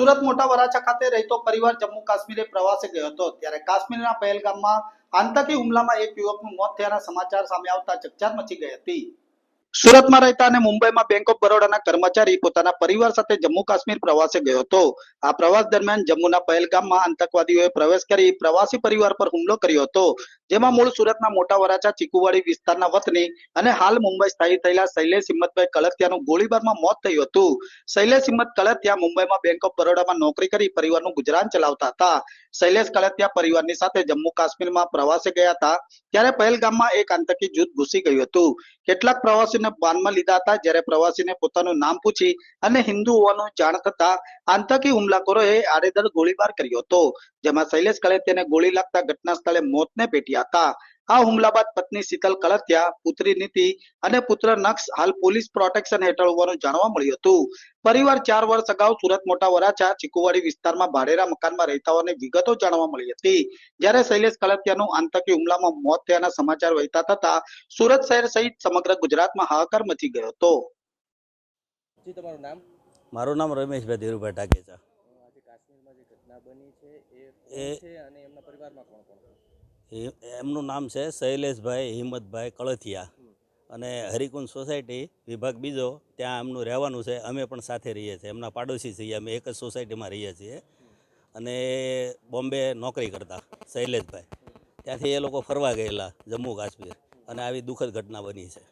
સુરત મોટા વરાછા ખાતે રહેતો પરિવાર જમ્મુ કાશ્મીરે પ્રવાસે ગયો હતો. ત્યારે કાશ્મીરના પહેલગામમાં આતંકી હુમલામાં એક યુવકનું મોત થયાના સમાચાર સામે આવતા ચકચાર મચી ગઈ હતી. સુરતમાં રહેતા અને મુંબઈમાં બેંક ઓફ બરોડાના કર્મચારી પોતાના પરિવાર સાથે જમ્મુ કાશ્મીર પ્રવાસે ગયો હતો. આ પ્રવાસ દરમિયાન જમ્મુના પહેલગામમાં આતંકવાદીઓએ પ્રવેશ કરી પ્રવાસી પરિવાર પર હુમલો કર્યો હતો. જેમાં મૂળ સુરતના મોટા વરાછા ચીકુવાડી વિસ્તારના વતની અને હાલ મુંબઈ સ્થાયી થયેલા શૈલેષ હિંમતભાઈ કળતિયાનું ગોળીબારમાં મોત થયું હતું. શૈલેષ હિંમત કળતિયા મુંબઈમાં બેંક ઓફ બરોડામાં નોકરી કરી પરિવારનું ગુજરાન ચલાવતા હતા. શૈલેષ કળતિયા પરિવારની સાથે જમ્મુ કાશ્મીરમાં પ્રવાસે ગયા હતા. ત્યારે પહેલગામમાં એક આતંકી જૂથ ઘૂસી ગયું હતું. કેટલાક પ્રવાસીને બાનમાં લીધા હતા, જ્યારે પ્રવાસીને પોતાનું નામ પૂછી અને હિન્દુ હોવાનું જાણ થતા આતંકી હુમલાખોરોએ આડેધડ ગોળીબાર કર્યો હતો, જેમાં શૈલેષ કળતિયાને ગોળી લાગતા ઘટના સ્થળે મોતને ભેટ્યા હતા. આ હુમલા બાદ પત્ની શીતલ કળતિયા પુત્રી નીતિ અને પુત્ર નક્ષ હાલ પોલીસ પ્રોટેક્શન હેઠળ હોવાનું જાણવા મળ્યું હતું. પરિવાર ચાર વર્ષ અગાઉ સુરત મોટા વરાછા ચીકુવાડી વિસ્તારમાં ભાડેરા મકાનમાં રહેતા હોવાની વિગતો જાણવા મળી હતી. જ્યારે શૈલેષ કળતિયાનું આતંકી હુમલામાં મોત થયાના સમાચાર વહેતા થતા સુરત શહેર સહિત સમગ્ર ગુજરાતમાં હાહાકાર મચી ગયો હતો. તમારું નામ? મારું નામ રમેશભાઈ ધીરુભાઈ ટાકેચા આજે કાશ્મીરમાં જે ઘટના બની છે એ એમના નામ છે શૈલેષભાઈ હિંમતભાઈ કળથિયા. અને હરિકુંજ સોસાયટી વિભાગ બીજો, ત્યાં એમનું રહેવાનું છે. અમે પણ સાથે રહીએ છીએ. એમના પાડોશી છીએ. અમે એક જ સોસાયટીમાં રહીએ છીએ. અને બોમ્બે નોકરી કરતા શૈલેષભાઈ. ત્યાંથી એ લોકો ફરવા ગયેલા જમ્મુ કાશ્મીર. અને આવી દુઃખદ ઘટના બની છે.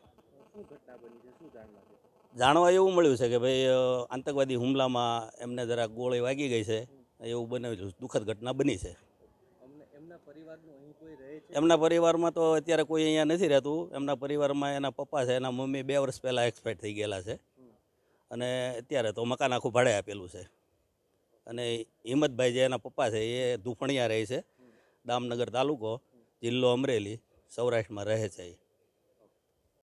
જાણવા એવું મળ્યું છે કે ભાઈ આતંકવાદી હુમલામાં એમને જરા ગોળી વાગી ગઈ છે. એવું બને દુઃખદ ઘટના બની છે. એમના પરિવારમાં તો અત્યારે કોઈ અહીંયા નથી રહેતું. એમના પરિવારમાં એના પપ્પા છે એના મમ્મી બે વર્ષ પહેલાં એક્સપાયર થઈ ગયેલા છે. અને અત્યારે તો મકાન આખું ભાડે આપેલું છે. અને હિંમતભાઈ જે એના પપ્પા છે એ ધૂફણિયા રહે છે. દામનગર તાલુકો જિલ્લો અમરેલી સૌરાષ્ટ્રમાં રહે છે એ.